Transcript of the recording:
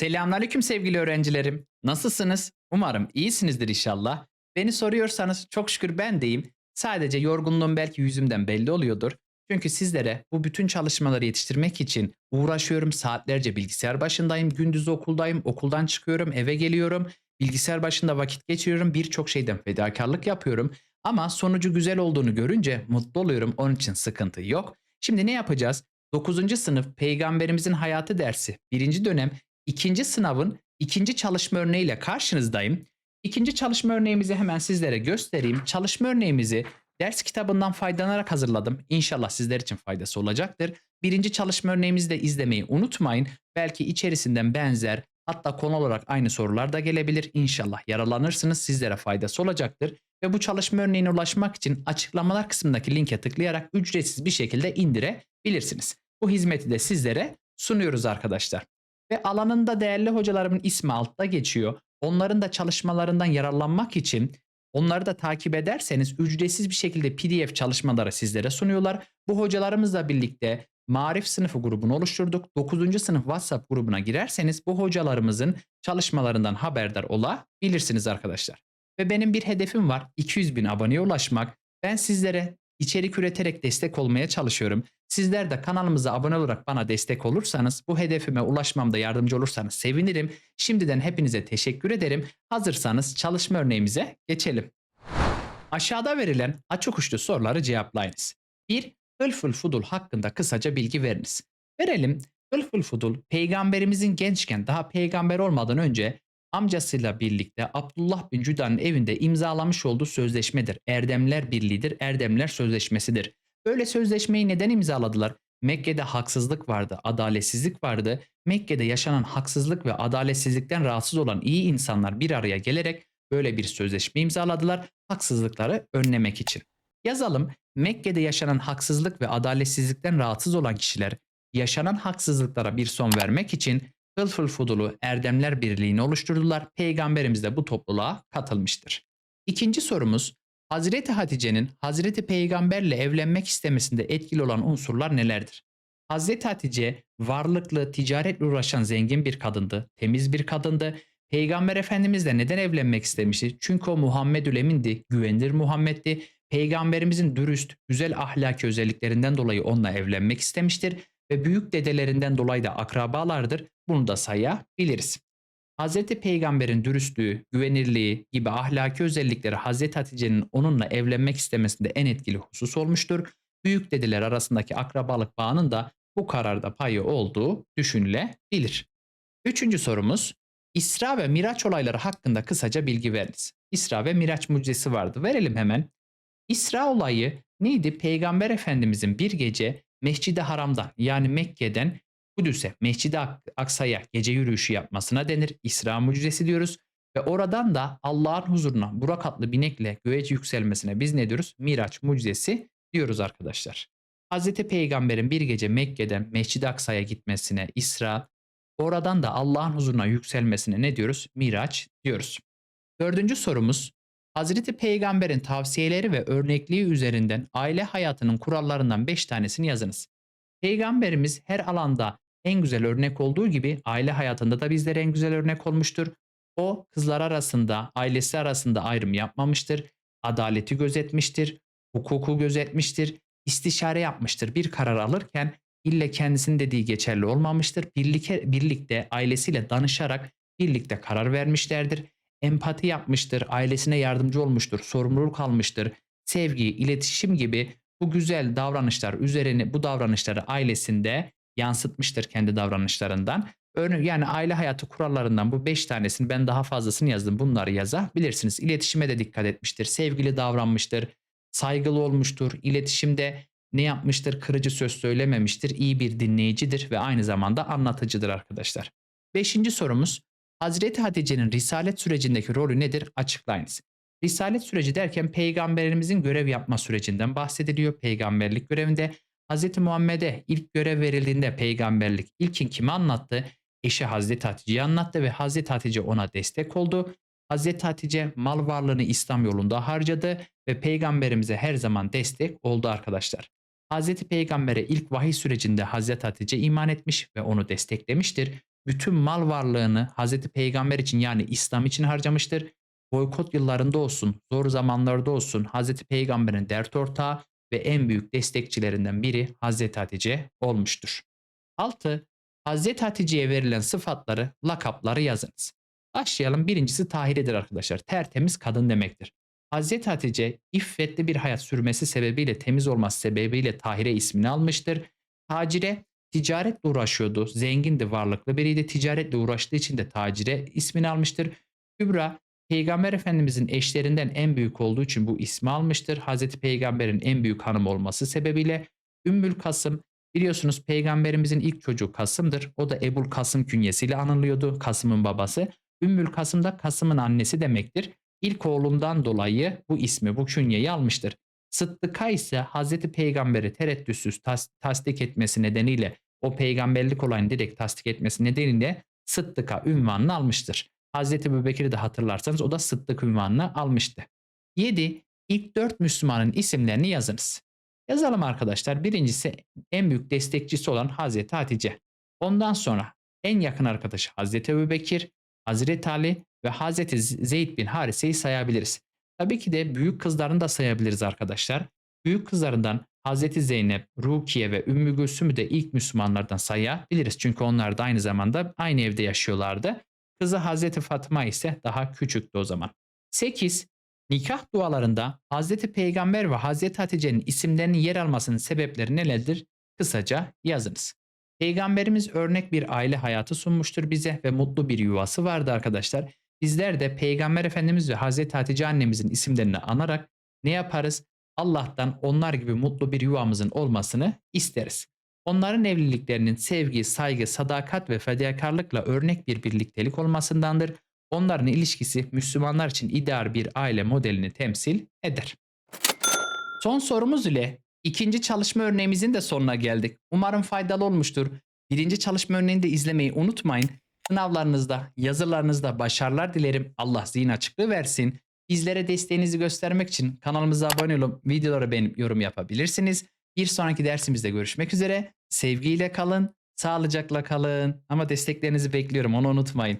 Selamünaleyküm sevgili öğrencilerim. Nasılsınız? Umarım iyisinizdir inşallah. Beni soruyorsanız çok şükür ben deyim. Sadece yorgunluğum belki yüzümden belli oluyordur. Çünkü sizlere bu bütün çalışmaları yetiştirmek için uğraşıyorum. Saatlerce bilgisayar başındayım. Gündüz okuldayım. Okuldan çıkıyorum, eve geliyorum. Bilgisayar başında vakit geçiriyorum. Birçok şeyden fedakarlık yapıyorum. Ama sonucu güzel olduğunu görünce mutlu oluyorum. Onun için sıkıntı yok. Şimdi ne yapacağız? 9. sınıf Peygamberimizin Hayatı dersi 1. dönem ikinci sınavın ikinci çalışma örneğiyle karşınızdayım. İkinci çalışma örneğimizi hemen sizlere göstereyim. Çalışma örneğimizi ders kitabından faydalanarak hazırladım. İnşallah sizler için faydası olacaktır. Birinci çalışma örneğimizi de izlemeyi unutmayın. Belki içerisinden benzer hatta konu olarak aynı sorular da gelebilir. İnşallah yaralanırsınız sizlere faydası olacaktır. Ve bu çalışma örneğine ulaşmak için açıklamalar kısmındaki linke tıklayarak ücretsiz bir şekilde indirebilirsiniz. Bu hizmeti de sizlere sunuyoruz arkadaşlar ve alanında değerli hocalarımın ismi altta geçiyor. Onların da çalışmalarından yararlanmak için onları da takip ederseniz ücretsiz bir şekilde PDF çalışmaları sizlere sunuyorlar. Bu hocalarımızla birlikte Marif sınıfı grubunu oluşturduk. 9. sınıf WhatsApp grubuna girerseniz bu hocalarımızın çalışmalarından haberdar olabilirsiniz arkadaşlar. Ve benim bir hedefim var. 200 bin aboneye ulaşmak. Ben sizlere içerik üreterek destek olmaya çalışıyorum. Sizler de kanalımıza abone olarak bana destek olursanız, bu hedefime ulaşmamda yardımcı olursanız sevinirim. Şimdiden hepinize teşekkür ederim. Hazırsanız çalışma örneğimize geçelim. Aşağıda verilen açık uçlu soruları cevaplayınız. 1. Hılful Fudul hakkında kısaca bilgi veriniz. Verelim. Hılful Fudul peygamberimizin gençken daha peygamber olmadan önce amcasıyla birlikte Abdullah bin Cüdan'ın evinde imzalamış olduğu sözleşmedir. Erdemler Birliği'dir, Erdemler Sözleşmesi'dir. Böyle sözleşmeyi neden imzaladılar? Mekke'de haksızlık vardı, adaletsizlik vardı. Mekke'de yaşanan haksızlık ve adaletsizlikten rahatsız olan iyi insanlar bir araya gelerek böyle bir sözleşme imzaladılar haksızlıkları önlemek için. Yazalım Mekke'de yaşanan haksızlık ve adaletsizlikten rahatsız olan kişiler yaşanan haksızlıklara bir son vermek için Hılful Fudul'u Erdemler Birliği'ni oluşturdular. Peygamberimiz de bu topluluğa katılmıştır. İkinci sorumuz Hazreti Hatice'nin Hazreti Peygamberle evlenmek istemesinde etkili olan unsurlar nelerdir? Hazreti Hatice varlıklı, ticaretle uğraşan zengin bir kadındı, temiz bir kadındı. Peygamber Efendimizle neden evlenmek istemişti? Çünkü o Muhammedül Emin'di, güvenilir Muhammed'di. Peygamberimizin dürüst, güzel ahlaki özelliklerinden dolayı onunla evlenmek istemiştir ve büyük dedelerinden dolayı da akrabalardır. Bunu da sayabiliriz. Hz. Peygamber'in dürüstlüğü, güvenirliği gibi ahlaki özellikleri Hz. Hatice'nin onunla evlenmek istemesinde en etkili husus olmuştur. Büyük dediler arasındaki akrabalık bağının da bu kararda payı olduğu düşünülebilir. Üçüncü sorumuz, İsra ve Miraç olayları hakkında kısaca bilgi veriniz. İsra ve Miraç mucizesi vardı. Verelim hemen. İsra olayı neydi? Peygamber Efendimizin bir gece Mescid-i Haram'dan yani Mekke'den Kudüs'e, Mescid-i Aksa'ya gece yürüyüşü yapmasına denir. İsra mucizesi diyoruz. Ve oradan da Allah'ın huzuruna Burak atlı binekle göğe yükselmesine biz ne diyoruz? Miraç mucizesi diyoruz arkadaşlar. Hz. Peygamber'in bir gece Mekke'den Mescid-i Aksa'ya gitmesine İsra, oradan da Allah'ın huzuruna yükselmesine ne diyoruz? Miraç diyoruz. Dördüncü sorumuz, Hazreti Peygamber'in tavsiyeleri ve örnekliği üzerinden aile hayatının kurallarından 5 tanesini yazınız. Peygamberimiz her alanda en güzel örnek olduğu gibi aile hayatında da bizlere en güzel örnek olmuştur. O kızlar arasında, ailesi arasında ayrım yapmamıştır. Adaleti gözetmiştir, hukuku gözetmiştir, istişare yapmıştır. Bir karar alırken ille kendisinin dediği geçerli olmamıştır. Birlikte, birlikte ailesiyle danışarak birlikte karar vermişlerdir. Empati yapmıştır, ailesine yardımcı olmuştur, sorumluluk almıştır. Sevgi, iletişim gibi bu güzel davranışlar üzerine bu davranışları ailesinde yansıtmıştır kendi davranışlarından. Örneğin yani aile hayatı kurallarından bu 5 tanesini ben daha fazlasını yazdım. Bunları yazabilirsiniz. İletişime de dikkat etmiştir. Sevgili davranmıştır. Saygılı olmuştur. İletişimde ne yapmıştır? Kırıcı söz söylememiştir. İyi bir dinleyicidir ve aynı zamanda anlatıcıdır arkadaşlar. Beşinci sorumuz Hazreti Hatice'nin risalet sürecindeki rolü nedir? Açıklayınız. Risalet süreci derken peygamberimizin görev yapma sürecinden bahsediliyor. Peygamberlik görevinde Hz. Muhammed'e ilk görev verildiğinde peygamberlik ilkin kimi anlattı? Eşi Hazreti Hatice'yi anlattı ve Hazreti Hatice ona destek oldu. Hazreti Hatice mal varlığını İslam yolunda harcadı ve peygamberimize her zaman destek oldu arkadaşlar. Hazreti Peygamber'e ilk vahiy sürecinde Hazreti Hatice iman etmiş ve onu desteklemiştir. Bütün mal varlığını Hazreti Peygamber için yani İslam için harcamıştır. Boykot yıllarında olsun, zor zamanlarda olsun Hazreti Peygamber'in dert ortağı ve en büyük destekçilerinden biri Hazreti Hatice olmuştur. 6. Hazreti Hatice'ye verilen sıfatları, lakapları yazınız. Başlayalım. Birincisi Tahire'dir arkadaşlar. Tertemiz kadın demektir. Hazreti Hatice iffetli bir hayat sürmesi sebebiyle, temiz olması sebebiyle Tahire ismini almıştır. Tacire ticaretle uğraşıyordu. Zengindi, varlıklı biriydi. Ticaretle uğraştığı için de Tacire ismini almıştır. Kübra Peygamber Efendimizin eşlerinden en büyük olduğu için bu ismi almıştır. Hazreti Peygamber'in en büyük hanım olması sebebiyle Ümmül Kasım biliyorsunuz Peygamberimizin ilk çocuğu Kasım'dır. O da Ebul Kasım künyesiyle anılıyordu. Kasım'ın babası. Ümmül Kasım da Kasım'ın annesi demektir. İlk oğlundan dolayı bu ismi, bu künyeyi almıştır. Sıddıka ise Hazreti Peygamber'i tereddütsüz tas- tasdik etmesi nedeniyle o peygamberlik olayını direkt tasdik etmesi nedeniyle Sıddıka ünvanını almıştır. Hazreti Ebubekir'i de hatırlarsanız o da Sıddık ünvanını almıştı. 7. İlk 4 Müslümanın isimlerini yazınız. Yazalım arkadaşlar. Birincisi en büyük destekçisi olan Hazreti Hatice. Ondan sonra en yakın arkadaşı Hazreti Ebubekir, Hazreti Ali ve Hazreti Zeyd bin Harise'yi sayabiliriz. Tabii ki de büyük kızlarını da sayabiliriz arkadaşlar. Büyük kızlarından Hazreti Zeynep, Rukiye ve Ümmü Gülsüm'ü de ilk Müslümanlardan sayabiliriz. Çünkü onlar da aynı zamanda aynı evde yaşıyorlardı. Kızı Hazreti Fatıma ise daha küçüktü o zaman. 8. Nikah dualarında Hazreti Peygamber ve Hazreti Hatice'nin isimlerinin yer almasının sebepleri nelerdir? Kısaca yazınız. Peygamberimiz örnek bir aile hayatı sunmuştur bize ve mutlu bir yuvası vardı arkadaşlar. Bizler de Peygamber Efendimiz ve Hazreti Hatice annemizin isimlerini anarak ne yaparız? Allah'tan onlar gibi mutlu bir yuvamızın olmasını isteriz. Onların evliliklerinin sevgi, saygı, sadakat ve fedakarlıkla örnek bir birliktelik olmasındandır. Onların ilişkisi Müslümanlar için ideal bir aile modelini temsil eder. Son sorumuz ile ikinci çalışma örneğimizin de sonuna geldik. Umarım faydalı olmuştur. Birinci çalışma örneğini de izlemeyi unutmayın. Sınavlarınızda, yazılarınızda başarılar dilerim. Allah zihin açıklığı versin. Bizlere desteğinizi göstermek için kanalımıza abone olup videoları beğenip yorum yapabilirsiniz. Bir sonraki dersimizde görüşmek üzere. Sevgiyle kalın, sağlıcakla kalın. Ama desteklerinizi bekliyorum onu unutmayın.